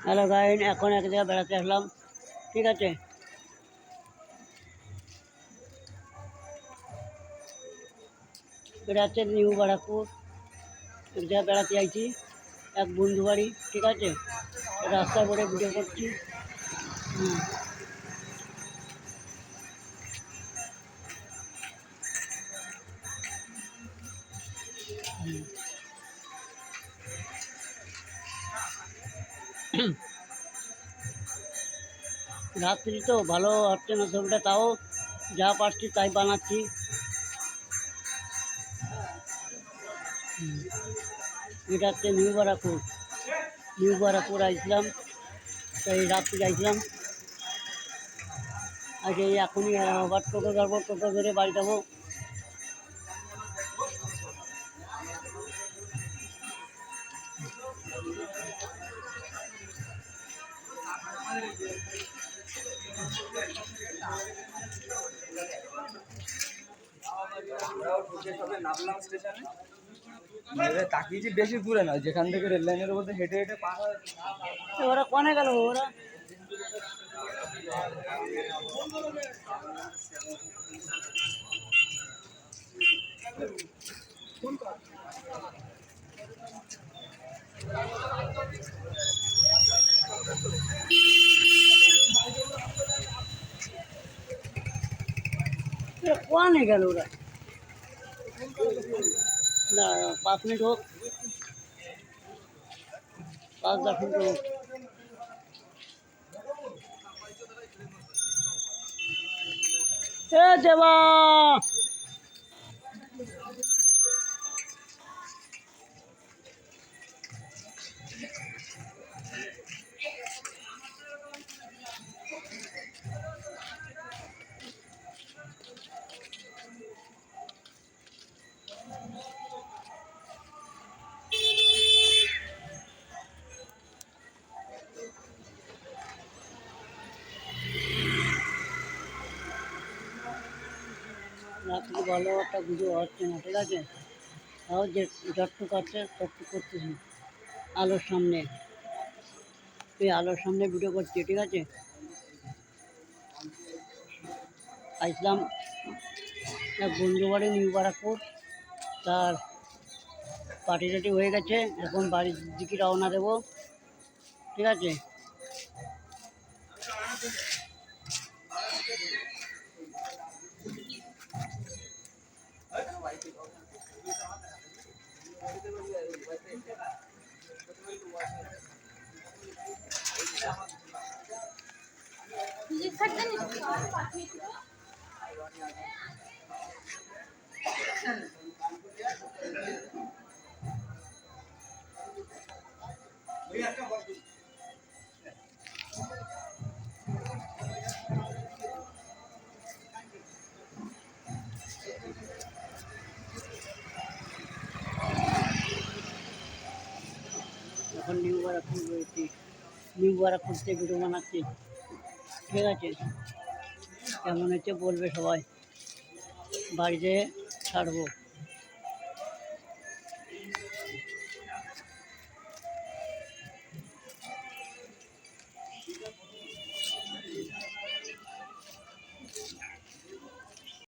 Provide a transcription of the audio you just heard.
Hello Gyne এখন এক জায়গায় বেড়াতে আসলাম। ঠিক আছে? এটা নিউ বারাকপুর এক জায়গায় বেড়াতে আইছি এক বন্ধু বাড়ি, ঠিক আছে? রাস্তায় পরে ভিডিও করছি। হুম। হুম। রাত্রি তো ভালো হচ্ছে না ছবিটা তাও যা পারছি তাই বানাচ্ছি। এটা হচ্ছে নিউ বারাকপুর নিউ বারাকপুর আইছিলাম তাই রাত্রি আইছিলাম। আগে এখনই আবার টোটো ধরবো, টোটো ধরে বাড়ি যাব। তাকিয়েছি বেশি দূরে নয়, যেখান থেকে রেল লাইনের মধ্যে হেঁটে হেঁটে ওরা কনে গেল, ওরা? এ कोण आहे गेलो पाच हो। पाच दहा मिनिट हो। हे দেবা রাত্রি ভালো একটা পুজো হচ্ছে না, ঠিক আছে? তাও যে যতটুকু আছে ততটুকু করতেছি। আলোর সামনে। এই আলোর সামনে ভিডিও করছি, ঠিক আছে? আসলাম এক বন্ধু বাড়ি নিউ বারাকপুর। তার পার্টি টাটি হয়ে গেছে। এখন বাড়ির দিকে রওনা দেবো। ঠিক আছে? এখন রয়েছে নিউ বারাকপুর থেকে ভিডিও ঠিক আছে কেমন হচ্ছে বলবে সবাই বাড়িতে ছাড়বো